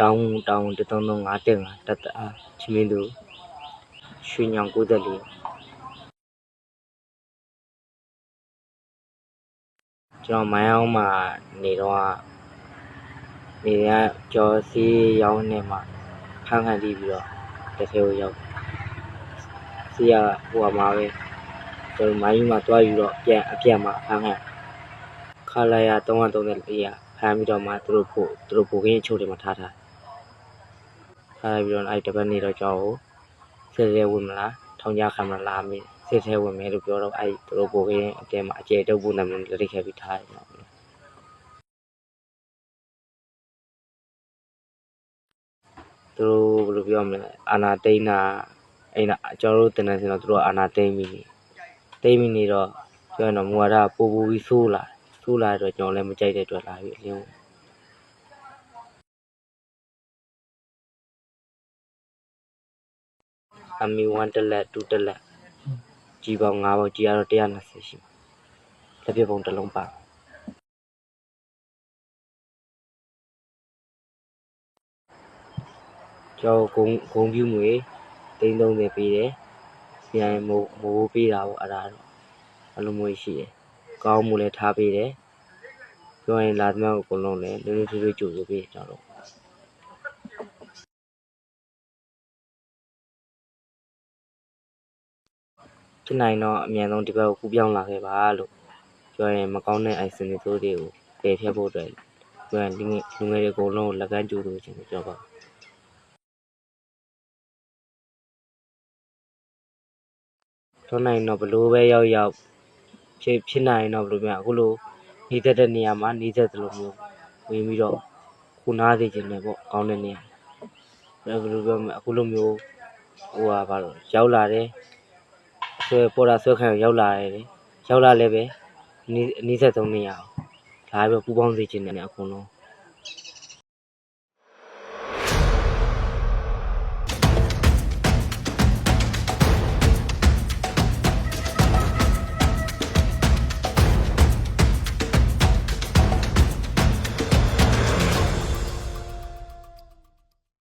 တောင်းတောင်းတသုံးသုံးငါတက်ငါတတအားချင်းမင်းတို့ရွှေညောင်94ကျွန်တော်မိုင်းအောင်မှာနေတော့နေရကျော်စီရောင်းနေမှာဖန်ခံပြီးပြီးတော့တစ်ခဲကိုရောက်စီရဟိုမှာပဲကျွန်တော်မိုင်းမှာတွားယူတော့ပြန်အပြန်မှာဖန်ခံခလာရ334ရဖမ်းပြီးတော့မှသူတို့ဖို့သူတို့ဘိုးကင်းအချုပ်တွေမှာထားထား ထားပြီးတော့အဲ့တပတ်နေတော့ကျွန်တော်စစ်ရဲဝင်မလားထောင်ကြခံမလားမင်းစစ်သေးဝင်မယ်လို့ပြောတော့အဲ့သူတို့ဘိုးကင်းအတဲမှာအကျဲတုပ်ဖို့နာမည်လက်ထိတ်ခဲ့ပြီးထားတယ်နော်သူတို့ဘယ်လိုပြောမလဲအာနာတိန်နာအဲ့ဒါကျွန်တော်တို့တင်နေစင်တော့သူတို့ကအာနာတိန်ပြီနေတိန်ပြီနေတော့ပြောရင်တော့မူဝါဒပူပူပြီးဆိုးလာဆိုးလာတော့ကျွန်တော်လည်းမကြိုက်တဲ့အတွက်လာပြီအလင်း ကိုအမီ1တက်လက်2တက်လက်ကြီးပေါင်း5ပေါင်းကြီးရတော့120ရှိမှာလက်ပြပုံတစ်လုံးပါကျွန်တော်ဂုံဂုံပြူငွေ330ပေးတယ်ပြန်မိုးမိုးပေးတာပေါ့အဲ့ဒါတော့အလုံးမွေးရှိတယ်ကောင်းမှုလည်းထားပေးတယ်ပြောရင်လာသမျှကိုအကုန်လုံးလည်းနွေးနွေးထွေးထွေးကြိုဆိုပေးကျွန်တော် ဖြစ်နိုင်တော့အမြန်ဆုံးဒီဘက်ကိုကူးပြောင်းလာခဲ့ပါလို့ပြောရင်မကောင်းတဲ့ item တွေဆိုတွေကိုပယ်ဖျက်ဖို့အတွက်ပြောရင်လူငယ်လူငယ်တွေအကုန်လုံးကိုလက်ကမ်းကြိုးလို့ခြင်းပြောပါထွန်းနိုင်တော့ဘလို့ပဲရောက်ရောက်ဖြစ်ဖြစ်နိုင်တော့ဘလို့များအခုလိုနေသက်တဲ့နေရာမှာနေသက်တယ်လို့မျိုးဝင်ပြီးတော့ခုနားစေခြင်းနဲ့ပေါ့ကောင်းတဲ့နေရာဘယ်လိုပြောမလဲအခုလိုမျိုးဟိုဟာဘာလို့ရောက်လာတယ် ဆွဲပေါ်တာဆွဲခံရောက်လာတယ်လေရောက်လာလည်းပဲနေနေသက်သုံးနေရာဒါပဲပူပေါင်းစေခြင်းနဲ့အကုန်လုံး